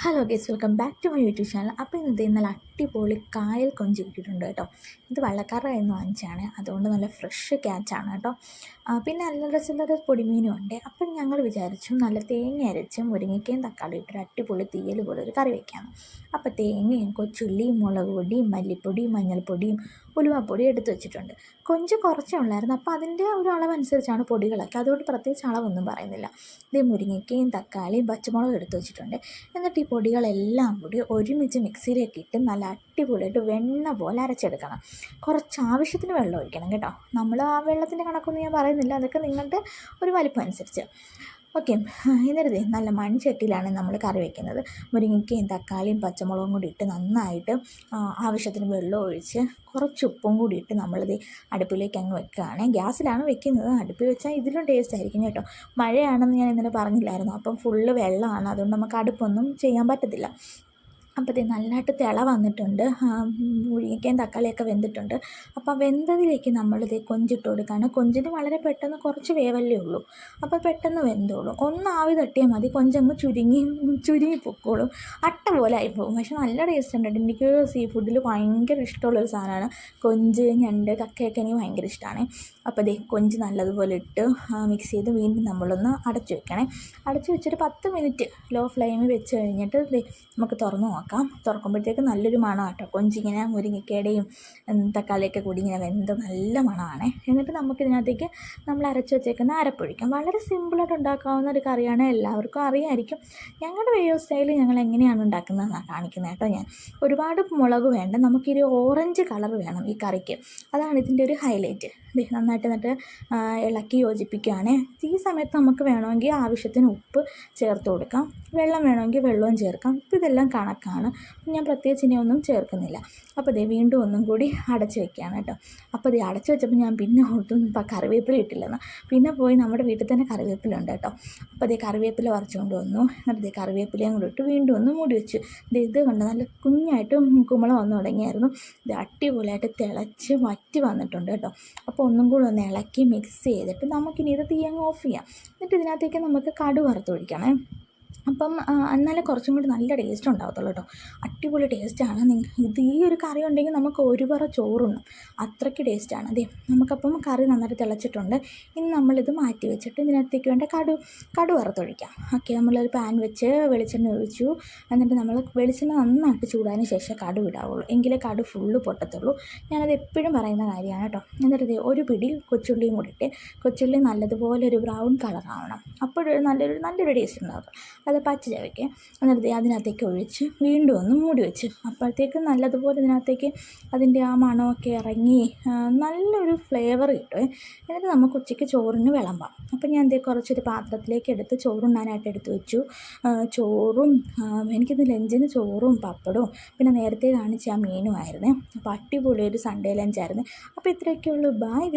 Hello guys welcome back to my YouTube channel അപ്പോൾ ഇന്നത്തെ നല്ല അടിപൊളി കായൽ കൊഞ്ച് കിട്ടിയിട്ടുണ്ട് കേട്ടോ. ഇത് വള്ളക്കാരുടെ നിന്ന് വാങ്ങിച്ചാണ് അതുകൊണ്ട് നല്ല ഫ്രഷ് ക്യാച്ചാണ് കേട്ടോ. പിന്നെ നല്ല ചില്ലറ പൊടിമീനും ഉണ്ട്. അപ്പം ഞങ്ങൾ വിചാരിച്ചു നല്ല തേങ്ങ അരച്ച് മുരിങ്ങയ്ക്കയും തക്കാളി ഇട്ടൊരു അടിപൊളി തീയൽ പോലെ ഒരു കറി വയ്ക്കാമെന്ന് അപ്പോൾ തേങ്ങയും കൊച്ചുള്ളിയും മുളക് പൊടിയും മല്ലിപ്പൊടിയും മഞ്ഞൾപ്പൊടിയും ഉലുവാപ്പൊടി എടുത്ത് വെച്ചിട്ടുണ്ട്. കൊഞ്ച് കുറച്ചേ ഉള്ളായിരുന്നു. അപ്പോൾ അതിന്റെ ഒരു അളവനുസരിച്ചാണ് പൊടികളൊക്കെ. അതുകൊണ്ട് പ്രത്യേകിച്ച് അളവൊന്നും പറയുന്നില്ല. ഇത് മുരിങ്ങയ്ക്കയും തക്കാളിയും പച്ചമുളകും എടുത്ത് വെച്ചിട്ടുണ്ട്. എന്നിട്ട് ഈ പൊടികളെല്ലാം കൂടി ഒരുമിച്ച് മിക്സിയിലേക്ക് ഇട്ട് നല്ല അടിപൊളിയായിട്ട് വെണ്ണ പോലെ അരച്ചെടുക്കണം. കുറച്ച് ആവശ്യത്തിന് വെള്ളം ഒഴിക്കണം കേട്ടോ. നമ്മൾ ആ വെള്ളത്തിന്റെ കണക്കൊന്നും ഞാൻ പറയുന്നില്ല. അതൊക്കെ നിങ്ങളുടെ ഒരു വലിപ്പം അനുസരിച്ച് ഓക്കെ. എന്നിട്ട് നല്ല മൺചട്ടിയിലാണ് നമ്മൾ കറി വയ്ക്കുന്നത് മുരിങ്ങയ്ക്കയും തക്കാളിയും പച്ചമുളകും കൂടി ഇട്ട് നന്നായിട്ട് ആവശ്യത്തിന് വെള്ളം ഒഴിച്ച് കുറച്ച് ഉപ്പും കൂടി ഇട്ട് നമ്മളിത് അടുപ്പിലേക്ക് അങ്ങ് വെക്കുകയാണ്. ഗ്യാസിലാണ് വെക്കുന്നത്. അടുപ്പിൽ വെച്ചാൽ ഇതിലും ടേസ്റ്റ് ആയിരിക്കും കേട്ടോ. മഴയാണെന്ന് ഞാൻ ഇന്നലെ പറഞ്ഞില്ലായിരുന്നു. അപ്പം ഫുള്ള് വെള്ളമാണ്. അതുകൊണ്ട് നമുക്ക് അടുപ്പൊന്നും ചെയ്യാൻ പറ്റത്തില്ല. അപ്പോൾ ഇത് നല്ലതായിട്ട് തിള വന്നിട്ടുണ്ട്. മുരിങ്ങയ്ക്കയും തക്കാളിയൊക്കെ വെന്തിട്ടുണ്ട്. അപ്പോൾ വെന്തതിലേക്ക് നമ്മളിത് കൊഞ്ചിട്ട് കൊടുക്കുകയാണ് കൊഞ്ചിന് വളരെ പെട്ടെന്ന് കുറച്ച് വേവല്ലേ ഉള്ളൂ. അപ്പോൾ പെട്ടെന്ന് വെന്തോളും. ഒന്ന് ആവി തട്ടിയാൽ മതി. കൊഞ്ചങ്ങ് ചുരുങ്ങി ചുരുങ്ങി പൊക്കോളും. അട്ട പോലെ ആയിപ്പോകും പക്ഷെ നല്ല ടേസ്റ്റ് ഉണ്ട്. എനിക്ക് സീ ഫുഡിൽ ഭയങ്കര ഇഷ്ടമുള്ളൊരു സാധനമാണ്. കൊഞ്ച് ഞണ്ട് കക്കയൊക്കെ എനിക്ക് ഭയങ്കര ഇഷ്ടമാണ് അപ്പോൾ ദേ കൊഞ്ച് നല്ലതുപോലെ ഇട്ട് മിക്സ് ചെയ്ത് വീണ്ടും നമ്മളൊന്ന് അടച്ചു വെക്കണേ. അടച്ചു വെച്ചൊരു പത്ത് മിനിറ്റ് ലോ ഫ്ലെയിമിൽ വെച്ച് കഴിഞ്ഞിട്ട് നമുക്ക് തുറന്ന് നോക്കാം. തുറക്കുമ്പോഴത്തേക്ക് നല്ലൊരു മണം കേട്ടോ കൊഞ്ചിങ്ങനെ മുരിങ്ങക്കയുടെയും തക്കാളിയൊക്കെ കൂടി ഇങ്ങനെ വെന്ത് നല്ല മണമാണ്. എന്നിട്ട് നമുക്കിതിനകത്തേക്ക് നമ്മൾ അരച്ച് വെച്ചേക്കുന്ന അരപ്പൊഴിക്കാം. വളരെ സിമ്പിളായിട്ട് ഉണ്ടാക്കാവുന്ന ഒരു കറിയാണ്. എല്ലാവർക്കും അറിയാമായിരിക്കും ഞങ്ങളുടെ സ്റ്റൈൽ ഞങ്ങൾ എങ്ങനെയാണ് ഉണ്ടാക്കുന്നതെന്നാണ് കാണിക്കുന്നത് കേട്ടോ ഞാൻ. ഒരുപാട് മുളക് വേണ്ട. നമുക്കൊരു ഓറഞ്ച് കളർ വേണം ഈ കറിക്ക്. അതാണ് ഇതിന്റെ ഒരു ഹൈലൈറ്റ്. നന്നായിട്ട് എന്നിട്ട് ഇളക്കി യോജിപ്പിക്കുകയാണ് ഈ സമയത്ത് നമുക്ക് വേണമെങ്കിൽ ആവശ്യത്തിന് ഉപ്പ് ചേർത്ത് കൊടുക്കാം. വെള്ളം വേണമെങ്കിൽ വെള്ളവും ചേർക്കാം. ഇപ്പം ഇതെല്ലാം കണക്കാണ്. ഞാൻ പ്രത്യേകിച്ച് ഇനി ഒന്നും ചേർക്കുന്നില്ല. അപ്പോൾ ദേ വീണ്ടും ഒന്നും കൂടി അടച്ച് വെക്കുകയാണ് കേട്ടോ. അപ്പോൾ ദേ അടച്ച് വെച്ചപ്പോൾ ഞാൻ പിന്നെ ഒട്ടും കറിവേപ്പില ഇട്ടില്ലെന്ന്. പിന്നെ പോയി നമ്മുടെ വീട്ടിൽ തന്നെ കറിവേപ്പില ഉണ്ട് കേട്ടോ. അപ്പോൾ ദേ കറിവേപ്പില പറിച്ചുകൊണ്ട് വന്നു. എന്നിട്ട് ദേ കറിവേപ്പിലയും കൂടി ഇട്ട് വീണ്ടും ഒന്ന് മൂടി വെച്ചു. ദേ ഇത് കണ്ട് നല്ല കുഞ്ഞായിട്ട് കുമ്പളം വന്നു തുടങ്ങിയായിരുന്നു. ഇത് അടിപൊളിയായിട്ട് തിളച്ച് വറ്റി വന്നിട്ടുണ്ട് കേട്ടോ. അപ്പോൾ ഒന്നും കൂടി ഒന്ന് ഇളക്കി മിക്സ് ചെയ്തിട്ട് നമുക്കിനി ഇത് തീയങ്ങ് ഓഫ് ചെയ്യാം. എന്നിട്ട് ഇതിനകത്തേക്ക് നമുക്ക് കടു വറുത്തൊഴിക്കണേ അപ്പം എന്നാലും കുറച്ചും കൂടി നല്ല ടേസ്റ്റ് ഉണ്ടാകത്തുള്ളൂ കേട്ടോ അടിപൊളി ടേസ്റ്റാണ് നിങ്ങൾ ഇത് ഈ ഒരു കറി ഉണ്ടെങ്കിൽ നമുക്ക് ഒരു പറ ചോറുണ്ണും. അത്രയ്ക്ക് ടേസ്റ്റാണ് അതെ നമുക്കപ്പം കറി നന്നായിട്ട് തിളച്ചിട്ടുണ്ട്. ഇനി നമ്മളിത് മാറ്റി വെച്ചിട്ട് ഇതിനകത്തേക്ക് വേണ്ട കടു കടു വറുത്തൊഴിക്കാം ഓക്കെ നമ്മളൊരു പാൻ വെച്ച് വെളിച്ചെണ്ണ ഒഴിച്ചു. എന്നിട്ട് നമ്മൾ വെളിച്ചെണ്ണ നന്നായിട്ട് ചൂടാതിന് ശേഷം കടു ഇടാവുള്ളൂ. എങ്കിലേ കടു ഫുള്ള് പൊട്ടത്തുള്ളൂ. ഞാനത് എപ്പോഴും പറയുന്ന കാര്യമാണ് കേട്ടോ എന്നിട്ട് ഒരു പിടി കൊച്ചുള്ളിയും കൂടിയിട്ട് കൊച്ചുള്ളി നല്ലതുപോലെ ഒരു ബ്രൗൺ കളറാവണം അപ്പോഴൊരു നല്ലൊരു നല്ലൊരു ടേസ്റ്റ് ഉണ്ടാകും അത് പച്ച ചവയ്ക്ക് എന്നിട്ട് അതിനകത്തേക്ക് ഒഴിച്ച് വീണ്ടും ഒന്ന് മൂടി വെച്ച്. അപ്പോഴത്തേക്ക് നല്ലതുപോലെ ഇതിനകത്തേക്ക് അതിന്റെ ആ മണമൊക്കെ ഇറങ്ങി നല്ലൊരു ഫ്ലേവർ കിട്ടുമേ എന്നിട്ട് നമുക്ക് ഉച്ചയ്ക്ക് ചോറിന് വിളമ്പാം. അപ്പം ഞാൻ എന്തേ കുറച്ചൊരു പാത്രത്തിലേക്ക് എടുത്ത് ചോറുണ്ണാനായിട്ട് എടുത്ത് വെച്ചു. ചോറും എനിക്കിന്ന് ലഞ്ചിന് ചോറും പപ്പടവും പിന്നെ നേരത്തെ കാണിച്ച ആ മീനുമായിരുന്നേ. അപ്പോൾ അടിപൊളി ഒരു സൺഡേ ലഞ്ചായിരുന്നു അപ്പോൾ ഇത്രയൊക്കെയുള്ളൂ. ബായ്